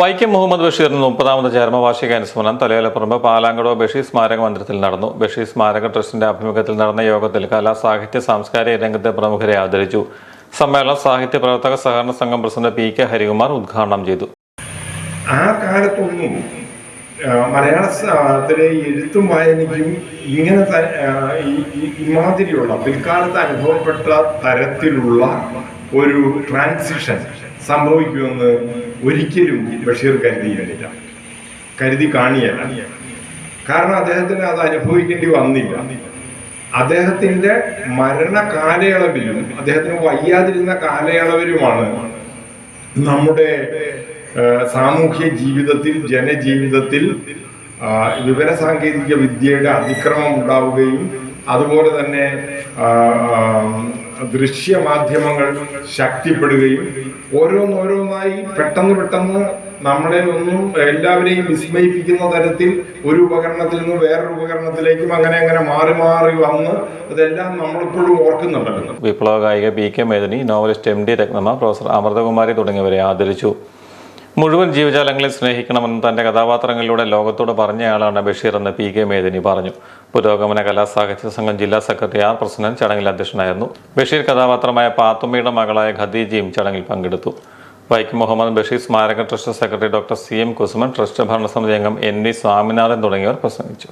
വൈക്കം മുഹമ്മദ് ബഷീറിന്റെ മുപ്പതാമത് ചരമവാർഷിക അനുസ്മരണം. തലയോലപ്പറമ്പ് പാലാങ്കടോ ബഷീർ സ്മാരക മന്ദിരത്തിൽ നടന്നു. ബഷീർ സ്മാരക ട്രസ്റ്റിന്റെ ആഭിമുഖ്യത്തിൽ നടന്ന യോഗത്തിൽ കലാ സാഹിത്യ സാംസ്കാരിക രംഗത്തെ പ്രമുഖരെ ആദരിച്ചു. സമ്മേളനം സാഹിത്യ പ്രവർത്തക സഹകരണ സംഘം പ്രസിഡന്റ് പി കെ ഹരികുമാർ ഉദ്ഘാടനം ചെയ്തു. ആ കാലത്തൊന്നും മലയാളത്തിലെ എഴുത്തും വായനയ്ക്കും ഇങ്ങനെ ഇമാതിരിയുള്ള പിൽക്കാലത്ത് അനുഭവപ്പെട്ട തരത്തിലുള്ള ഒരു ട്രാൻസിഷൻ സംഭവിക്കുമെന്ന് ഒരിക്കലും ബഷീർ കരുതിയില്ല കരുതി കാണിയല്ല. കാരണം അദ്ദേഹത്തിന് അത് അനുഭവിക്കേണ്ടി വന്നില്ല. അദ്ദേഹത്തിന്റെ മരണ കാലയളവിലും അദ്ദേഹത്തിന് വയ്യാതിരുന്ന കാലയളവിലുമാണ് നമ്മുടെ സാമൂഹ്യ ജീവിതത്തിൽ ജനജീവിതത്തിൽ വിവരസാങ്കേതിക വിവര സാങ്കേതിക വിദ്യയുടെ അതിക്രമം ഉണ്ടാവുകയും അതുപോലെ തന്നെ ദൃശ്യമാധ്യമങ്ങൾ ശക്തിപ്പെടുകയും ഓരോന്നോരോന്നായി പെട്ടെന്ന് പെട്ടെന്ന് നമ്മളെ ഒന്നും എല്ലാവരെയും വിസ്മയിപ്പിക്കുന്ന തരത്തിൽ ഒരു ഉപകരണത്തിൽ നിന്ന് വേറൊരു ഉപകരണത്തിലേക്കും അങ്ങനെ അങ്ങനെ മാറി മാറി വന്ന് അതെല്ലാം നമ്മളിപ്പോഴും ഓർക്കുന്നുണ്ടല്ലോ. വിപ്ലവ ഗായിക P K Medini novelist M D Rathnamma professor Amruthakumari തുടങ്ങിയവരെ ആദരിച്ചു. മുഴുവൻ ജീവജാലങ്ങളെ സ്നേഹിക്കണമെന്ന് തന്റെ കഥാപാത്രങ്ങളിലൂടെ ലോകത്തോട് പറഞ്ഞയാളാണ് ബഷീർ എന്ന് പി കെ മേദിനി പറഞ്ഞു. പുരോഗമന കലാസാഹിത്യ സംഘം ജില്ലാ സെക്രട്ടറി ആർ പ്രസന്നൻ ചടങ്ങിൽ അധ്യക്ഷനായിരുന്നു. ബഷീർ കഥാപാത്രമായ പാത്തുമ്മയുടെ മകളായ ഖദീജയും ചടങ്ങിൽ പങ്കെടുത്തു. വൈക്കം മുഹമ്മദ് ബഷീർ സ്മാരക trust secretary doctor C M Kusuman trust ഭരണസമിതി അംഗം എൻ വി സ്വാമിനാഥൻ തുടങ്ങിയവർ പ്രസംഗിച്ചു.